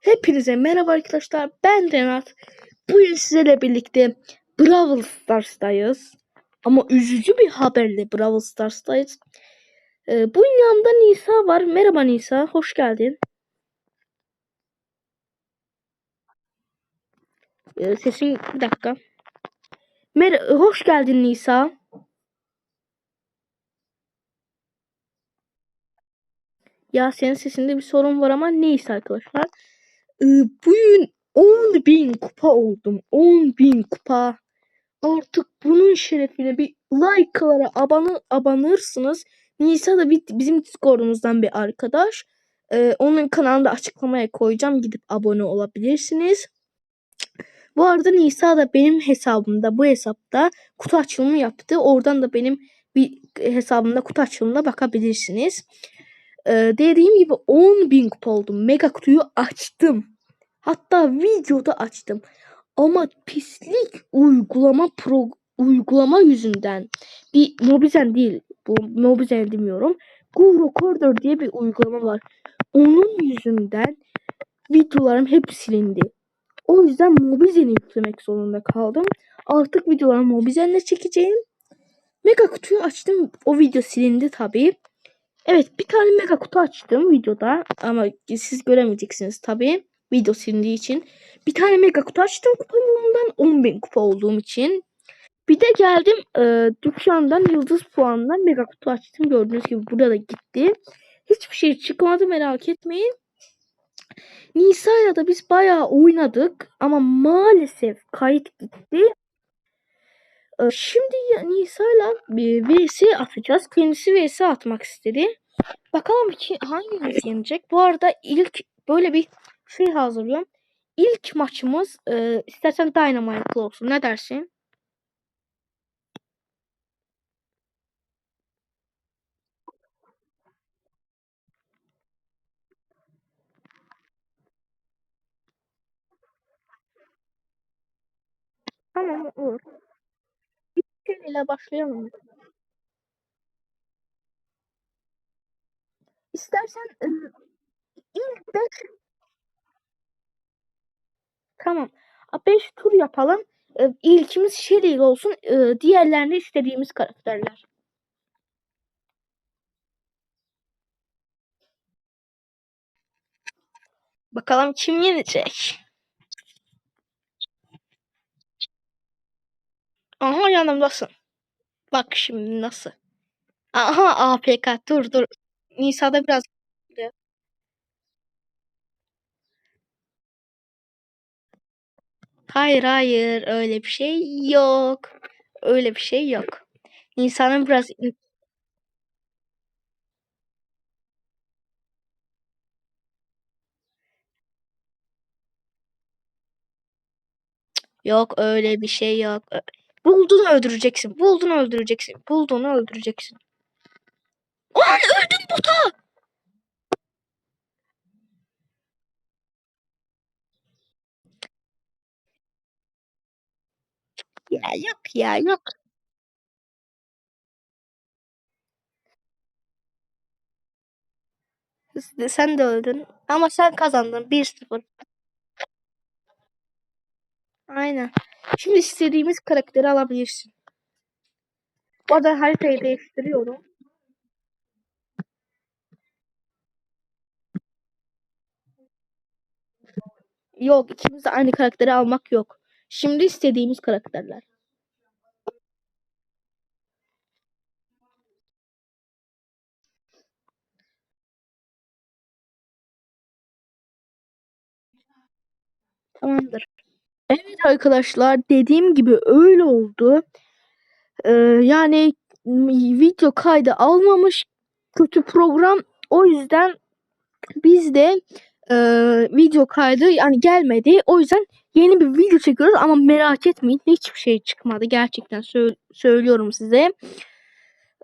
Hepinize merhaba arkadaşlar. Ben Renat. Bugün sizlerle birlikte Brawl Stars'tayız. Ama üzücü bir haberle Brawl Stars'tayız. Ee, bu yanımda Nisa var. Merhaba Nisa. Hoş geldin. Ee, sesin bir dakika. Mer hoş geldin Nisa. Ya senin sesinde bir sorun var ama neyse arkadaşlar. Ee, bugün 10.000 kupa oldum. 10.000 kupa. Artık bunun şerefine bir like'lara abone abanırsınız. Nisa da bir, bizim Discord'umuzdan bir arkadaş. Ee, onun kanalında açıklamaya koyacağım. Gidip abone olabilirsiniz. Bu arada Nisa da benim hesabımda bu hesapta kutu açılımı yaptı. Oradan da benim bir hesabımda kutu açılımına bakabilirsiniz. Ee, dediğim gibi 10.000 kupa oldum. Mega kutuyu açtım. Hatta videoda açtım. Ama pislik uygulama pro uygulama yüzünden bir Mobizen değil bu Mobizen demiyorum. Go Recorder diye bir uygulama var. Onun yüzünden videolarım hep silindi. O yüzden Mobizen'i yüklemek zorunda kaldım. Artık videolarımı Mobizen'le çekeceğim. Mega kutuyu açtım. O video silindi tabii. Evet bir tane mega kutu açtım videoda ama siz göremeyeceksiniz tabii video silindiği için. Bir tane mega kutu açtım kupa yolundan 10.000 kupa olduğum için. Bir de geldim e, dükkandan yıldız puanından mega kutu açtım. Gördüğünüz gibi burada da gitti. Hiçbir şey çıkmadı merak etmeyin. Nisa'yla da biz bayağı oynadık ama maalesef kayıt gitti. E, şimdi Nisa'yla bir VS atacağız. Kendisi VS atmak istedi. Bakalım ki hangimiz yenecek. Bu arada ilk böyle bir şey hazırlıyorum. İlk maçımız e, istersen Dynamite'lı olsun. Ne dersin? Tamam olur. İle başlayalım. İstersen ilk 5 Tamam. 5 tur yapalım. İlkimiz Shelly olsun. Diğerlerini istediğimiz karakterler. Bakalım kim yenecek? Aha yanımdasın. Bak şimdi nasıl. Aha APK dur dur. Nisa'da biraz Hayır hayır öyle bir şey yok. Öyle bir şey yok. İnsanın biraz yok öyle bir şey yok. Buldun öldüreceksin. Buldun öldüreceksin. Buldun öldüreceksin. Ulan öldüm buta. Ya yok ya yok. Sen de öldün. Ama sen kazandın. 1-0. Aynen. Şimdi istediğimiz karakteri alabilirsin. Bu arada haritayı değiştiriyorum. Yok ikimiz de aynı karakteri almak yok. Şimdi istediğimiz karakterler. Tamamdır. Evet arkadaşlar dediğim gibi öyle oldu. Ee, yani video kaydı almamış kötü program. O yüzden biz de e, video kaydı yani gelmedi. O yüzden yeni bir video çekiyoruz ama merak etmeyin hiçbir şey çıkmadı. Gerçekten sö söylüyorum size.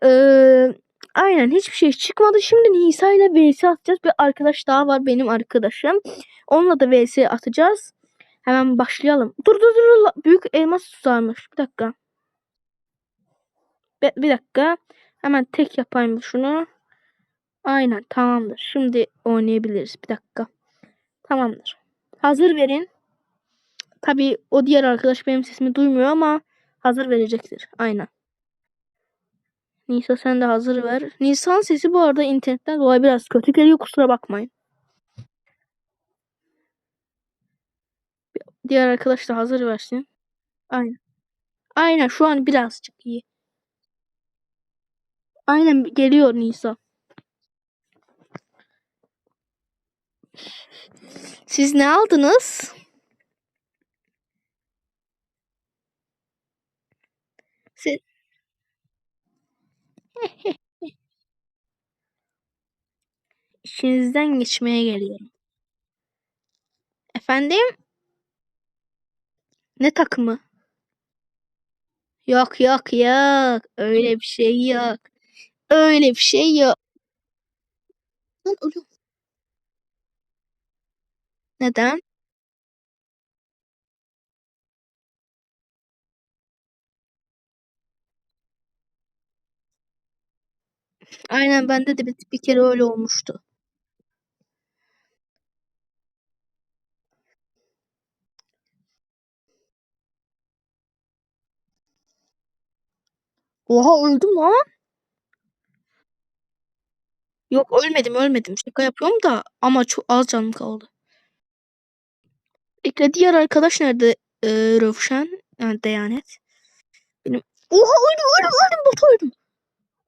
Ee, aynen hiçbir şey çıkmadı. Şimdi Nisa ile vs atacağız. Bir arkadaş daha var benim arkadaşım. Onunla da vs atacağız. Hemen başlayalım. Dur dur dur. Büyük elmas tuzağıymış. Bir dakika. Bir, bir dakika. Hemen tek yapayım şunu. Aynen tamamdır. Şimdi oynayabiliriz. Bir dakika. Tamamdır. Hazır verin. Tabii o diğer arkadaş benim sesimi duymuyor ama hazır verecektir. Aynen. Nisa sen de hazır ver. Nisa'nın sesi bu arada internetten dolayı biraz kötü geliyor kusura bakmayın. Diğer arkadaş da hazır versin. Aynen. Aynen şu an birazcık iyi. Aynen geliyor Nisa. Siz ne aldınız? Siz... İşinizden geçmeye geliyorum. Efendim? Ne takımı? Yok yok yok. Öyle bir şey yok. Öyle bir şey yok. Lan ölüyorum. Neden? Aynen bende de bir, bir kere öyle olmuştu. Oha öldüm lan. Yok ölmedim ölmedim. Şaka yapıyorum da ama çok az canım kaldı. Peki diğer arkadaş nerede? Ee, Rövşen. Yani Deyanet. Benim... Oha öldüm öldüm öldüm bot öldüm.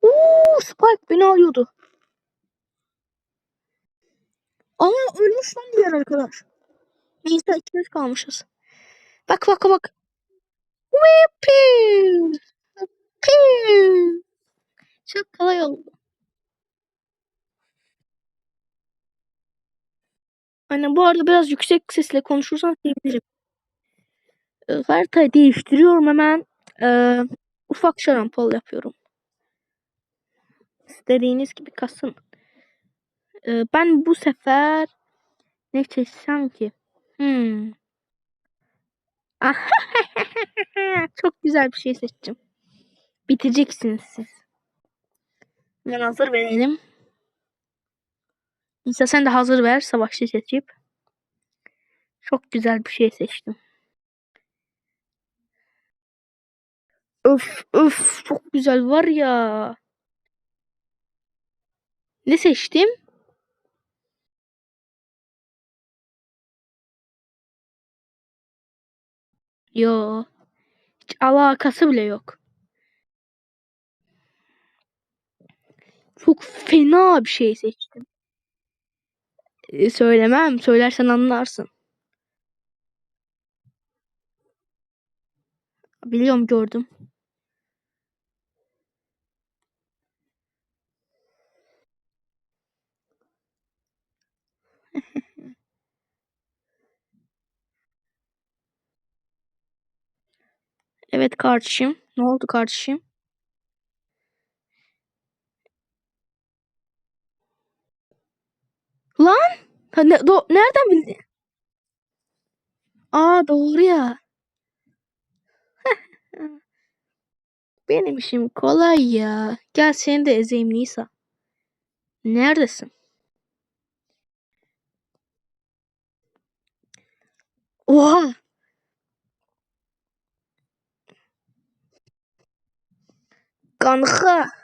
Oo Spike beni alıyordu. Aa ölmüş lan diğer arkadaş. Neyse ikimiz kalmışız. Bak bak bak. Piu. Piu. Çok kolay oldu. Aynen bu arada biraz yüksek sesle konuşursan sevinirim. Ee, haritayı değiştiriyorum hemen. Ee, ufak şarampol yapıyorum. İstediğiniz gibi kasın. Ee, ben bu sefer ne seçsem ki? Hmm. Çok güzel bir şey seçtim. Biteceksiniz siz. Ben hazır verelim. Nisa sen de hazır ver savaşçı seçip. Çok güzel bir şey seçtim. Öf öf çok güzel var ya. Ne seçtim? Yo. Hiç alakası bile yok. Çok fena bir şey seçtim. Ee, söylemem. Söylersen anlarsın. Biliyorum gördüm. Evet kardeşim. Ne oldu kardeşim? Lan! Ha, ne, do, nereden bildin? Aa doğru ya. Benim işim kolay ya. Gel seni de ezeyim Nisa. Neredesin? Oha! Kanka.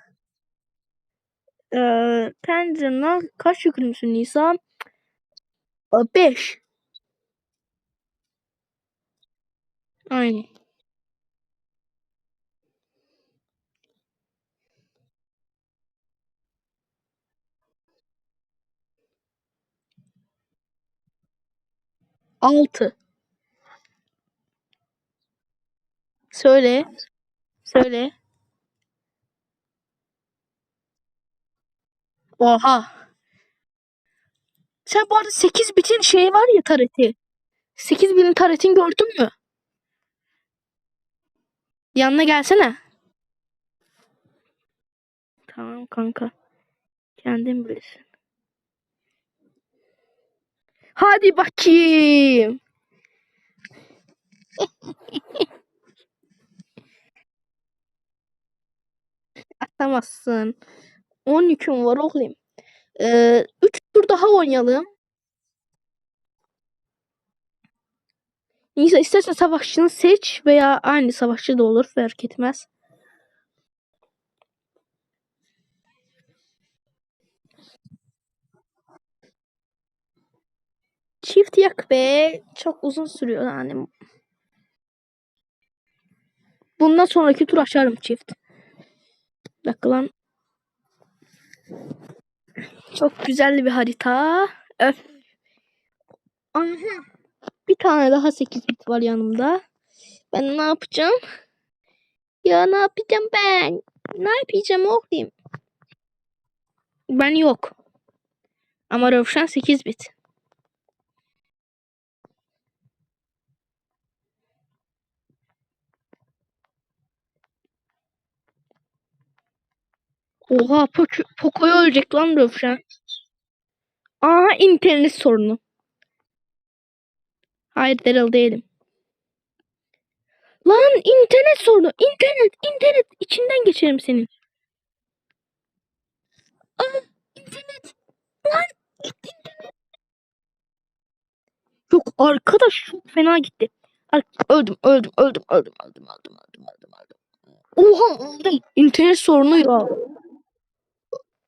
Ee, pencerene kaç yüklümsün Nisa? 5. Aynen. Altı. Söyle. Söyle. Oha. Sen bu arada 8 bitin şey var ya tareti. 8 binin taretini gördün mü? Yanına gelsene. Tamam kanka. Kendin bilirsin. Hadi bakayım. Atamazsın. 10 yüküm var oğlum. Ee, 3 tur daha oynayalım. Nisa istersen savaşçını seç veya aynı savaşçı da olur fark etmez. Çift yak be. Çok uzun sürüyor yani. Bundan sonraki tur açarım çift. Bir lan. Çok güzel bir harita. Öf. Aha. Bir tane daha 8 bit var yanımda. Ben ne yapacağım? Ya ne yapacağım ben? Ne yapacağım oğlum? Ben yok. Ama Rövşen 8 bit. Oha po ölecek lan Röfren. Aha internet sorunu. Hayır Daryl değilim. Lan internet sorunu. İnternet, internet. İçinden geçerim senin. Aa, internet. Lan gitti internet. Yok arkadaş çok fena gitti. Öldüm, öldüm, öldüm, öldüm, öldüm, öldüm, öldüm, öldüm. Oha öldüm. İnternet sorunu ya.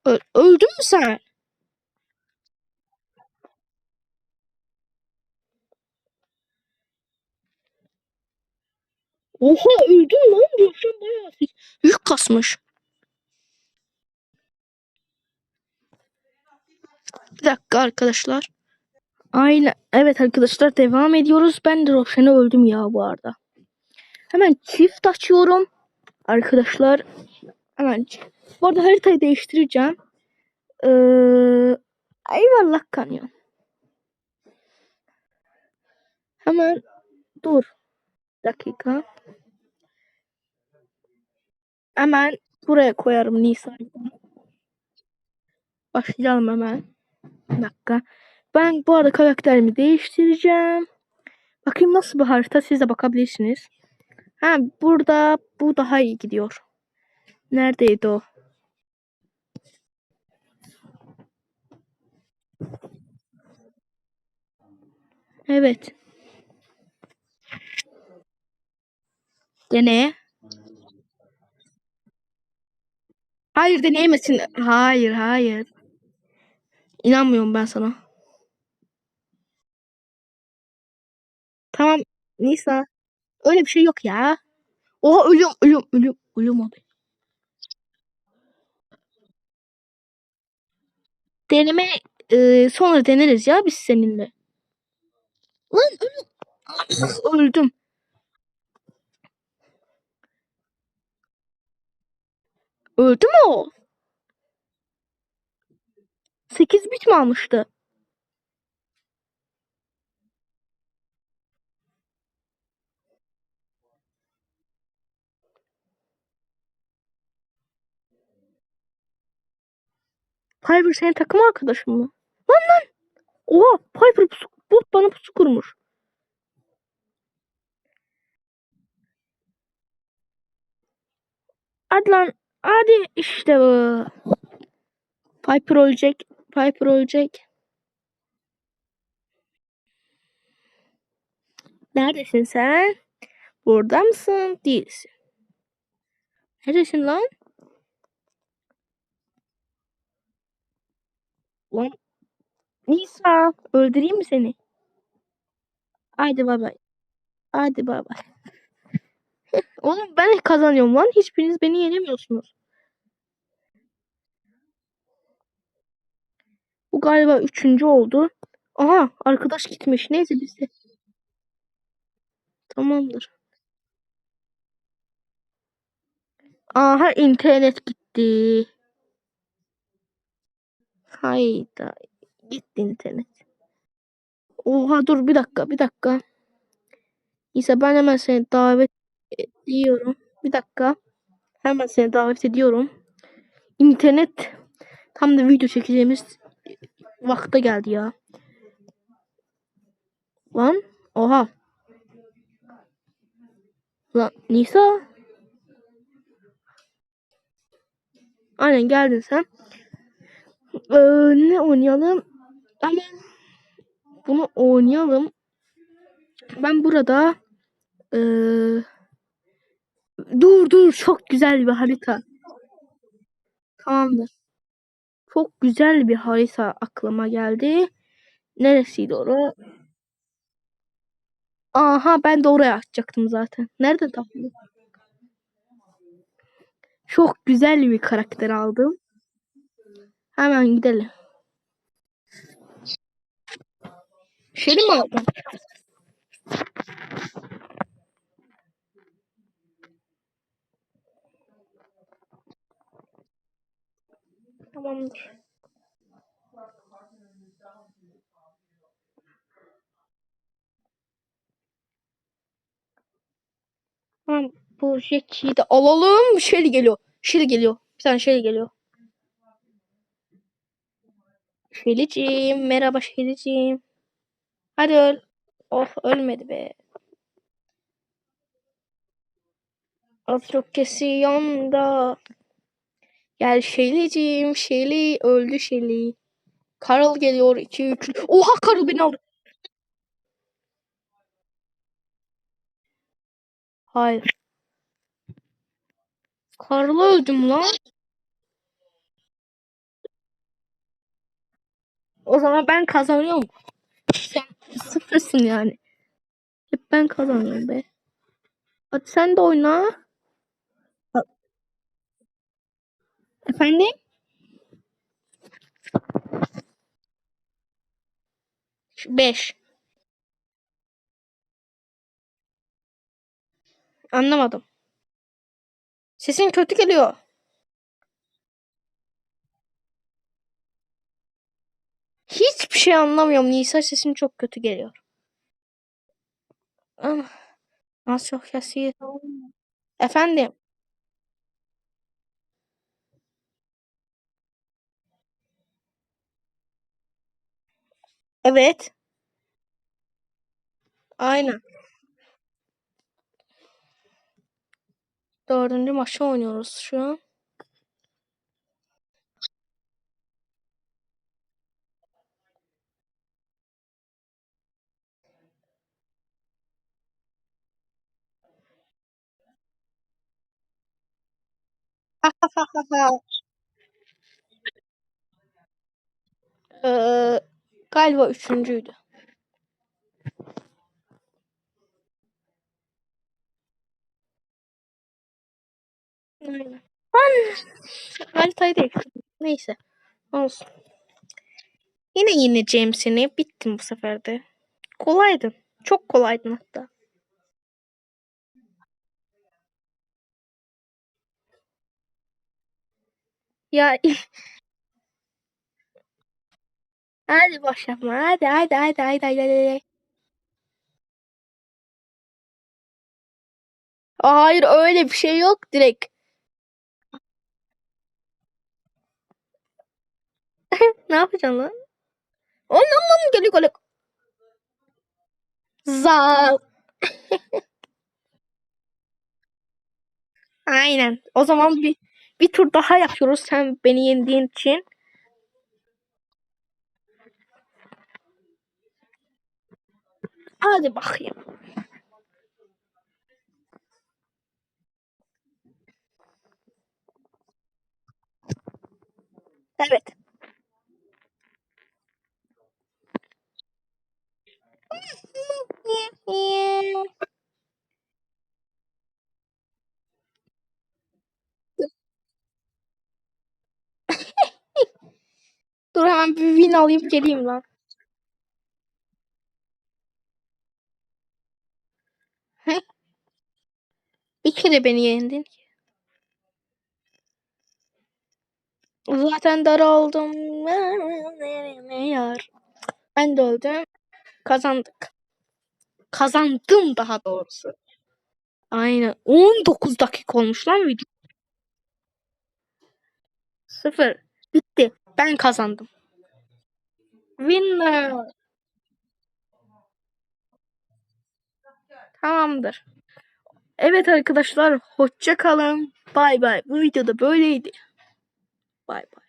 Ö- öldün mü sen? Oha öldün lan diyorsun bayağı yük kasmış. Bir dakika arkadaşlar. Aynen. Evet arkadaşlar devam ediyoruz. Ben de Roşen'e öldüm ya bu arada. Hemen çift açıyorum. Arkadaşlar hemen bu arada haritayı değiştireceğim. Ee, eyvallah kanyon. Hemen dur. Dakika. Hemen buraya koyarım Nisa'yı. Başlayalım hemen. Bir dakika. Ben bu arada karakterimi değiştireceğim. Bakayım nasıl bir harita siz de bakabilirsiniz. Ha burada bu daha iyi gidiyor. Neredeydi o? Evet. Dene. Hayır deneyemesin. Hayır hayır. İnanmıyorum ben sana. Tamam Nisa. Öyle bir şey yok ya. Oha ölüyorum ölüyorum ölüyorum. Ölüyorum abi. Deneme e, sonra deneriz ya biz seninle. Lan. Öldüm. Öldü mü o? 8 bit mi almıştı? Piper senin takım arkadaşın mı? Lan lan. Oha Piper pusu, bot bana pusu kurmuş. Hadi lan. Hadi işte bu. Piper ölecek. Piper ölecek. Neredesin sen? Burada mısın? Değilsin. Neredesin lan? Lan. Nisa. Öldüreyim mi seni? Haydi. Hadi bay bay. Oğlum ben kazanıyorum lan. Hiçbiriniz beni yenemiyorsunuz. Bu galiba üçüncü oldu. Aha arkadaş gitmiş. Neyse biz de. Tamamdır. Aha internet gitti. Hayda. Gitti internet. Oha dur bir dakika bir dakika. Neyse ben hemen seni davet ediyorum. Bir dakika. Hemen seni davet ediyorum. İnternet tam da video çekeceğimiz vakte geldi ya. Lan oha. Lan Nisa. Aynen geldin sen. Ee, ne oynayalım? Hemen bunu oynayalım. Ben burada eee, dur dur çok güzel bir harita. Tamamdır. Çok güzel bir harita aklıma geldi. Neresiydi orası? Aha ben de oraya atacaktım zaten. Nerede tatlı? Çok güzel bir karakter aldım. Hemen gidelim. Şeri mi aldın? Tamamdır. Tamam bu Jackie'yi de alalım. Şeri geliyor. Şeri geliyor. Bir tane Şeri geliyor. Şericiğim. Merhaba Şericiğim. Hadi öl. Oh ölmedi be. Az çok kesiyorum da. Gel Şericiğim. Şeri öldü Şeri. Karıl geliyor 2 3. Oha Karıl beni aldı. Hayır. Karıl öldüm lan. O zaman ben kazanıyorum. Sen sıfırsın yani. Hep ben kazanıyorum be. Hadi sen de oyna. Efendim? Beş. Anlamadım. Sesin kötü geliyor. Hiçbir şey anlamıyorum. Nisa sesin çok kötü geliyor. Ah, Nasıl çok kesiyor? Efendim? Evet. Aynen. Dördüncü maçı oynuyoruz şu an. Ee, galiba üçüncüydü. Aynen. Haritayı değiştirdim. Neyse. Olsun. Yine yeneceğim seni. Bittim bu sefer de. Kolaydın. Çok kolaydın hatta. Ya hadi boş. Hadi hadi hadi hadi hadi. hadi. Hayır öyle bir şey yok direkt. Ne yapacaksın lan? Onun onun geliyor geliyor. Zal. Aynen. O zaman bir bir tur daha yapıyoruz sen beni yendiğin için. Hadi bakayım. Evet. Dur hemen bir win alayım geleyim lan. Bir kere beni yendin. Zaten daraldım. Ne yar. Ben de öldüm. Kazandık. Kazandım daha doğrusu. Aynen. 19 dakika olmuş lan video. Sıfır. Bitti. Ben kazandım. Winner. Tamamdır. Evet arkadaşlar hoşça kalın. Bay bay. Bu videoda böyleydi. Bay bay.